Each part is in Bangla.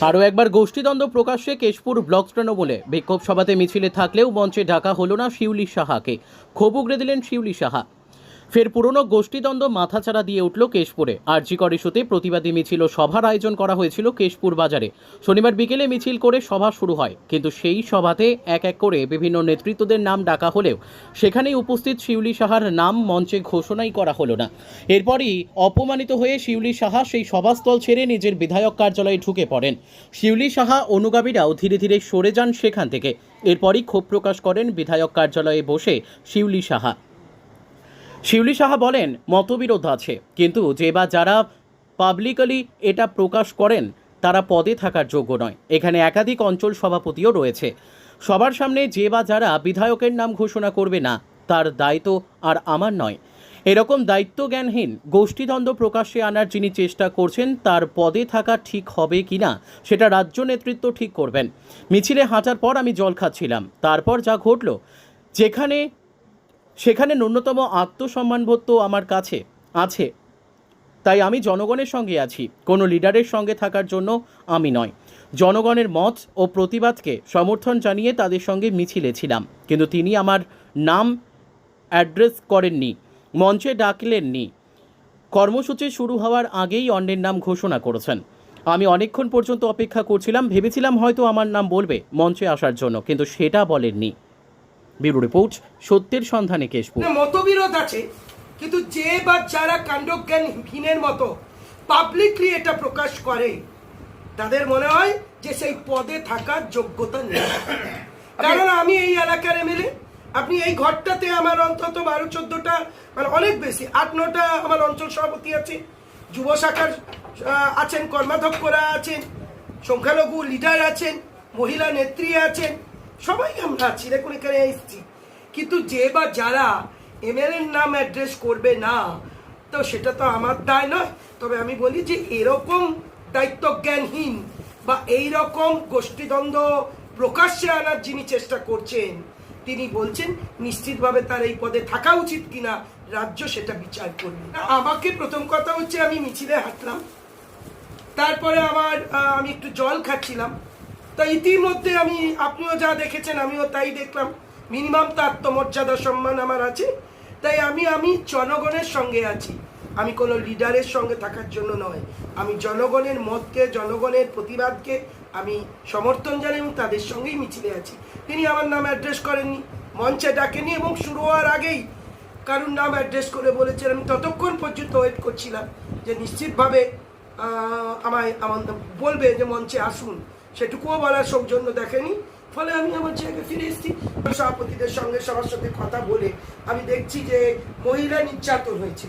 আরও একবার গোষ্ঠীদ্বন্দ্ব প্রকাশ্যে কেশপুর ব্লক তৃণমূলে। বিক্ষোভ সভাতে মিছিলে থাকলেও মঞ্চে ঢাকা হলো না শিউলি সাহাকে। ক্ষোভ উগড়ে দিলেন শিউলি সাহা। ফের পুরনো গোষ্ঠীদ্বন্দ্ব মাথাচাড়া দিয়ে উঠল কেশপুরে। আরজিকর ইস্যুতে প্রতিবাদী মিছিল ও সভার আয়োজন করা হয়েছিল কেশপুর বাজারে। শনিবার বিকেলে মিছিল করে সভা শুরু হয়, কিন্তু সেই সভাতে এক এক করে বিভিন্ন নেতৃত্বদের নাম ডাকা হলেও সেখানেই উপস্থিত শিউলি সাহার নাম মঞ্চে ঘোষণাই করা হলো না। এরপরই অপমানিত হয়ে শিউলি সাহা সেই সভাস্থল ছেড়ে নিজের বিধায়ক কার্যালয়ে ঢুকে পড়েন। শিউলি সাহা অনুগামীরাও ধীরে ধীরে সরে যান সেখান থেকে। এরপরই ক্ষোভ প্রকাশ করেন বিধায়ক কার্যালয়ে বসে শিউলি সাহা। শিউলি সাহা বলেন, মতবিরোধ আছে, কিন্তু যে বা যারা পাবলিকালি এটা প্রকাশ করেন, তারা পদে থাকার যোগ্য নয়। এখানে একাধিক অঞ্চল সভাপতিও রয়েছে। সবার সামনে যে বা যারা বিধায়কের নাম ঘোষণা করবে না, তার দায়িত্ব আর আমার নয়। এরকম দায়িত্বজ্ঞানহীন, গোষ্ঠীদ্বন্দ্ব প্রকাশ্যে আনার যিনি চেষ্টা করছেন, তার পদে থাকা ঠিক হবে কি না, সেটা রাজ্য নেতৃত্ব ঠিক করবেন। মিছিলে হাঁটার পর আমি জল খাচ্ছিলাম। তারপর যা ঘটল, যেখানে সেখানে ন্যূনতম আত্মসম্মানবোধ তো আমার কাছে, আছে। তাই আমি জনগণের সঙ্গে আছি, কোনো লিডারের সঙ্গে থাকার জন্য আমি নয়। জনগণের মত ও প্রতিবাদকে সমর্থন জানিয়ে তাদের সঙ্গে মিছিলে ছিলাম কিন্তু তিনি আমার নাম অ্যাড্রেস করেননি, মঞ্চে ডাকলেননি। কর্মসূচি শুরু হওয়ার আগেই অন্যের নাম ঘোষণা করেছেন। আমি অনেকক্ষণ পর্যন্ত অপেক্ষা করছিলাম, ভেবেছিলাম হয়তো আমার নাম বলবে মঞ্চে আসার জন্য, কিন্তু সেটা বলেননি। ব্যুরো রিপোর্ট সত্যের সন্ধানে কেশপুর। মতবিরোধ আছে কিন্তু যে বা যারা কাণ্ডজ্ঞানহীনের মতো পাবলিকলি এটা প্রকাশ করে তাদের মনে হয় যে সেই পদে থাকার যোগ্যতা নেই। কারণ আমি এই এলাকার এমএলএ আপনি এই ঘরটাতে আমার অন্তত বারো চোদ্দটা মানে অনেক বেশি আট নটা আমার অঞ্চল সভাপতি আছে যুব শাখার আছেন কর্মাধ্যক্ষরা আছেন সংখ্যালঘু লিডার আছেন মহিলা নেত্রী আছেন সবাই আমরা এখানে এসেছি। কিন্তু যে বা যারা এমএলএ নাম অ্যাড্রেস করবে না, তো সেটা তো আমার দায় নয়। তবে আমি বলি যে এরকম দায়িত্বজ্ঞানহীন বা এই রকম গোষ্ঠীদ্বন্দ্ব প্রকাশ্যে আনার যিনি চেষ্টা করছেন, তিনি বলছেন নিশ্চিতভাবে তার এই পদে থাকা উচিত কিনা রাজ্য সেটা বিচার করবে। আমাকে প্রথম কথা হচ্ছে আমি মিছিলে হাঁটলাম। তারপরে আমার আমি একটু জল খাচ্ছিলাম। তা ইতিমধ্যে আমি আপনিও যা দেখেছেন, আমিও তাই দেখলাম। মিনিমাম তো আত্মমর্যাদা সম্মান আমার আছে। তাই আমি আমি জনগণের সঙ্গে আছি। আমি কোনো লিডারের সঙ্গে থাকার জন্য নয়। আমি জনগণের মতকে, জনগণের প্রতিবাদকে আমি সমর্থন জানাই এবং তাদের সঙ্গেই মিছিলে আছি। তিনি আমার নাম অ্যাড্রেস করেননি, মঞ্চে ডাকেনি এবং শুরু হওয়ার আগেই কারুর নাম অ্যাড্রেস করে বলেছেন। আমি ততক্ষণ পর্যন্ত ওয়েট করছিলাম যে নিশ্চিতভাবে আমায় আমার বলবে যে মঞ্চে আসুন। সেটুকুও বলার সৌজন্য দেখেনি। ফলে আমি আমার জায়গায় ফিরে এসেছি। সভাপতিদের সঙ্গে সবার সাথে কথা বলে আমি দেখছি যে মহিলা নির্যাতন হয়েছে।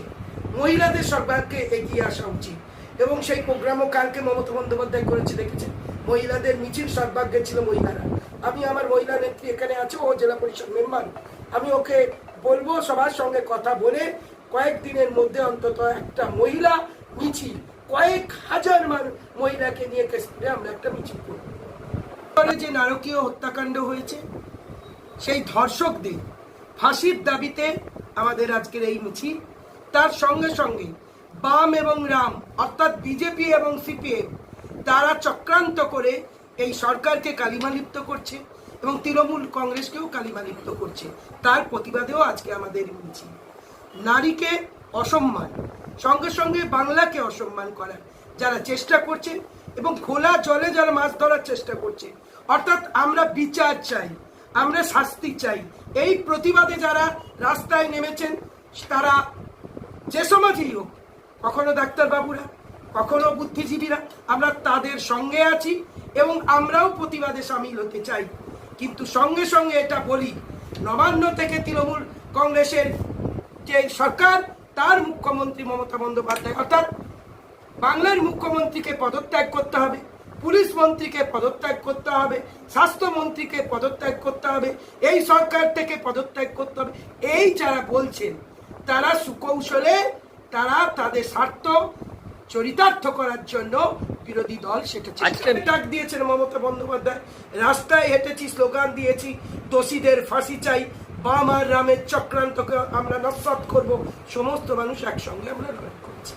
মহিলাদের সরকারকে এগিয়ে আসা উচিত। এবং সেই প্রোগ্রামও কালকে মমতা বন্দ্যোপাধ্যায় করেছে, দেখেছেন? মহিলাদের মিছিল সর্বাগ্যে ছিল মহিলারা। আমি আমার মহিলা নেত্রী এখানে আছে, ও জেলা পরিষদ মেম্বার। আমি ওকে বলব সবার সঙ্গে কথা বলে কয়েকদিনের মধ্যে অন্তত একটা মহিলা মিছিল কয়েক হাজার মহিলাকে নিয়ে কেসপুরে আমরা একটা মিছিল করব। যে নারকীয় হত্যাকাণ্ড হয়েছে, সেই ধর্ষকদের ফাঁসির দাবিতে আমাদের আজকের এই মিছিল। তার সঙ্গে সঙ্গে বাম এবং রাম, অর্থাৎ বিজেপি এবং সিপিএম, তারা চক্রান্ত করে এই সরকারকে কালিমালিপ্ত করছে এবং তৃণমূল কংগ্রেসকেও কালিমালিপ্ত করছে। তার প্রতিবাদেও আজকে আমাদের মিছিল। নারীকে অসম্মান সঙ্গে সঙ্গে বাংলাকে অসম্মান করার যারা চেষ্টা করছে এবং খোলা জলে যারা মাছ ধরার চেষ্টা করছে। অর্থাৎ আমরা বিচার চাই, আমরা শাস্তি চাই। এই প্রতিবাদে যারা রাস্তায় নেমেছেন, তারা যে সমাজেই হোক, কখনো ডাক্তারবাবুরা, কখনো বুদ্ধিজীবীরা, আমরা তাদের সঙ্গে আছি এবং আমরাও প্রতিবাদে সামিল হতে চাই। কিন্তু সঙ্গে সঙ্গে এটা বলি, নবান্ন থেকে তৃণমূল কংগ্রেসের যে সরকার তার মুখ্যমন্ত্রী মমতা বন্দ্যোপাধ্যায় অর্থাৎ বাংলার মুখ্যমন্ত্রীকে পদত্যাগ করতে হবে পুলিশ মন্ত্রীকে পদত্যাগ করতে হবে স্বাস্থ্যমন্ত্রীকে পদত্যাগ করতে হবে এই সরকার থেকে পদত্যাগ করতে হবে। এই যারা বলছেন তারা সুকৌশলে তারা তাদের স্বার্থ চরিতার্থ করার জন্য বিরোধী দল সেটা ডাক দিয়েছেন মমতা বন্দ্যোপাধ্যায় রাস্তায় হেঁটেছি স্লোগান দিয়েছি দোষীদের ফাঁসি চাই বাম আর রামের চক্রান্তকে আমরা নস্বাত করব। সমস্ত মানুষ একসঙ্গে আমরা লড়াই করছি।